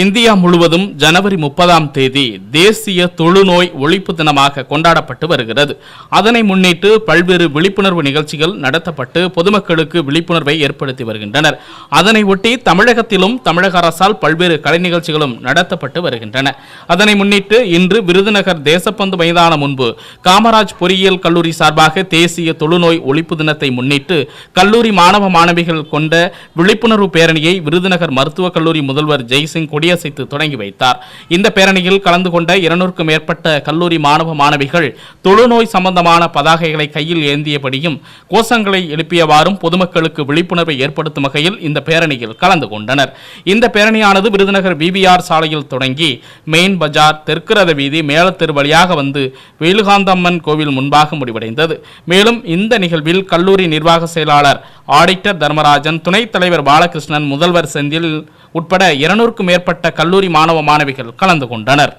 India முழுவதும் ஜனவரி முப்பதாம் தேதி தேசிய தொழுநோய் ஒழிப்பு தினமாக கொண்டாடப்பட்டு வருகிறது. அதனை முன்னிட்டு பல்வேறு விழிப்புணர்வு நிகழ்ச்சிகள் நடத்தப்பட்டு பொதுமக்களுக்கு விழிப்புணர்வை ஏற்படுத்தி வருகின்றனர். அதனை ஒட்டி தமிழகத்திலும் தமிழக அரசால் பல்வேறு கலை நிகழ்ச்சிகளும் நடத்தப்பட்டு வருகின்றன. அதனை முன்னிட்டு இன்று விருதுநகர் தேசப்பந்து மைதானம் முன்பு காமராஜ் பொறியியல் கல்லூரி சார்பாக தேசிய தொழுநோய் ஒழிப்பு தினத்தை முன்னிட்டு கல்லூரி மாணவ மாணவிகள் கொண்ட விழிப்புணர்வு பேரணியை விருதுநகர் மருத்துவக் கல்லூரி முதல்வர் ஜெய்சிங் கொடியசைத்து தொடங்கி வைத்தார். இந்த பேரணியில் கலந்து கொண்ட இருநூறுக்கும் மேற்பட்ட கல்லூரி மாணவ மாணவிகள் தொழுநோய் சம்பந்தமான பதாகைகளை கையில் ஏந்தியபடியும் கோஷங்களை எழுப்பியவாறும் பொதுமக்களுக்கு விழிப்புணர்வை ஏற்படுத்தும் வகையில் இந்த பேரணியில் கலந்து கொண்டனர். இந்த பேரணியானது விருதுநகர் பிபிஆர் சாலையில் தொடங்கி மெயின் பஜார் தெற்கு ரத வீதி மேலத்தெரு வழியாக வந்து வேலுகாந்தம்மன் கோவில் முன்பாக முடிவடைந்தது. மேலும் இந்த நிகழ்வில் கல்லூரி நிர்வாக செயலாளர் ஆடிட்டர் தர்மராஜன் துணைத் தலைவர் பாலகிருஷ்ணன் முதல்வர் செந்தில் உட்பட இருநூறுக்கும் மேற்பட்ட கல்லூரி மாணவ மாணவிகள் கலந்து கொண்டனர்.